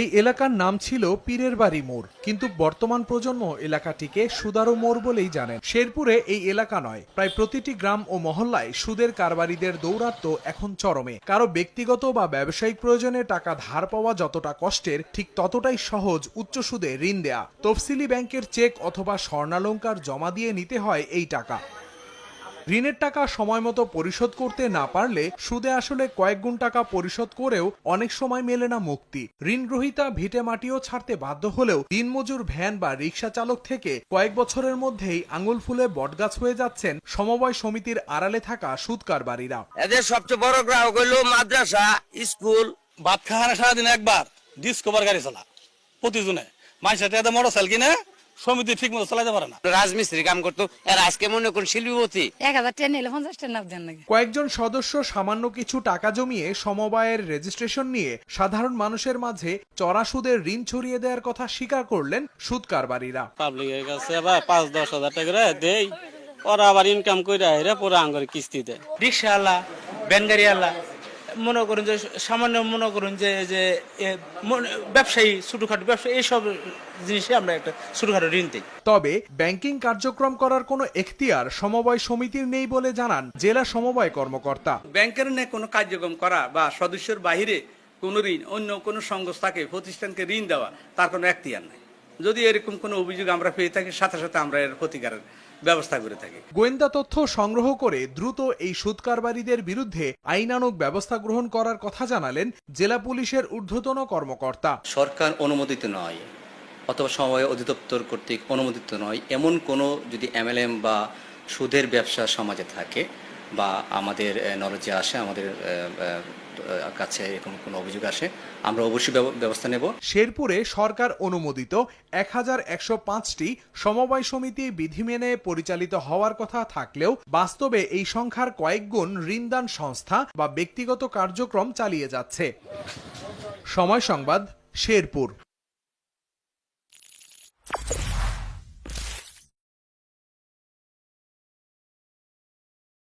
এই এলাকার নাম ছিল পীরের বাড়ি মোড়, কিন্তু বর্তমান প্রজন্ম এলাকাটিকে সুদারো মোড় বলেই জানেন। শেরপুরে এই এলাকা নয়, প্রায় প্রতিটি গ্রাম ও মহল্লায় সুদের কারবারিদের দৌরাত্ম্য এখন চরমে। কারও ব্যক্তিগত বা ব্যবসায়িক প্রয়োজনে টাকা ধার পাওয়া যতটা কষ্টের, ঠিক ততটাই সহজ উচ্চ সুদে ঋণ দেয়া। তফসিলি ব্যাংকের চেক অথবা স্বর্ণালঙ্কার জমা দিয়ে নিতে হয় এই টাকা। ঋণের টাকা সময় মতো পরিশোধ করতে না পারলে সুদে আসলে কয়েক গুণ টাকা পরিশোধ করেও অনেক সময় মেলে না মুক্তি। ঋণগ্রহীতা ভিটে মাটিও ছাড়তে বাধ্য হলেও দিনমজুর ভ্যান বা রিক্সা চালক থেকে কয়েক বছরের মধ্যেই আঙুল ফুলে বটগাছ হয়ে যাচ্ছেন সমবায় সমিতির আড়ালে থাকা সুদকারবারীরা এদের সবচেয়ে বড় গ্রাহক হইল মাদ্রাসা স্কুল। ভাত খাওয়ানো সারাদিন একবার ডিসকভার গাড়ি চালা প্রতিজনে মানুষের টাকা মোটর সাইকেল কিনে সমিতি ঠিক মতো চালাতে পারে না। রাজমিস্ত্রি কাম করতো এর আজকে মনে করুন শিল্পীপতি। এক হাজার টেন নিলে পঞ্চাশ টেন নাম দেন নাকি? কয়েকজন সদস্য সামান্য কিছু টাকা জমিয়ে সমবায়ের রেজিস্ট্রেশন নিয়ে সাধারণ মানুষের মাঝে চড়া সুদের ঋণ ছড়িয়ে দেওয়ার কথা স্বীকার করলেন সুদকারবারীরা। পাবলিকের কাছে আবার পাঁচ দশ হাজার টাকা করে দেই ওরা আবার ইনকাম করে এরা পরে আঙ্গরে কিস্তি দেয়। রিক্সা আলা ব্যানগাড়ি আলা মনে করুন যে সামান্য মনে করুন যে যে ব্যবসায়ী ছোটখাটো ব্যবসায়ী এইসব জিনিসে আমরা একটা ছোটখাটো ঋণ দিই। তবে ব্যাংকিং কার্যক্রম করার কোনো এখতিয়ার সমবায় সমিতির নেই বলে জানান জেলা সমবায় কর্মকর্তা। ব্যাংকের নে কোনো কার্যক্রম করা বা সদস্যের বাহিরে কোনো ঋণ অন্য কোনো সংস্থাকে প্রতিষ্ঠানকে ঋণ দেওয়া তার কোনো এখতিয়ার নাই। যদি এরকম কোনো অভিযোগ আমরা পেয়ে থাকি সাথে সাথে আমরা এর প্রতিকারের ব্যবস্থা করে থাকে। গোয়েন্দা তথ্য সংগ্রহ করে দ্রুত এই সুদকারবারীদের বিরুদ্ধে আইনানুক ব্যবস্থা গ্রহণ করার কথা জানালেন জেলা পুলিশের ঊর্ধ্বতন কর্মকর্তা। সরকার অনুমোদিত নয় অথবা সমবায় অধিদপ্তর কর্তৃক অনুমোদিত নয় এমন কোনো যদি এমএলএম বা সুদের ব্যবসা সমাজে থাকে বা আমাদের নলেজে আসে, আমাদের কাছে এরকম কোনো অভিযোগ আসে, আমরা অবশ্যই ব্যবস্থা নেব। শেরপুরে সরকার অনুমোদিত এক হাজার একশো পাঁচটি সমবায় সমিতি বিধি মেনে পরিচালিত হওয়ার কথা থাকলেও বাস্তবে এই সংখ্যার কয়েক গুণ ঋণদান সংস্থা বা ব্যক্তিগত কার্যক্রম চালিয়ে যাচ্ছে। সময় সংবাদ, শেরপুর।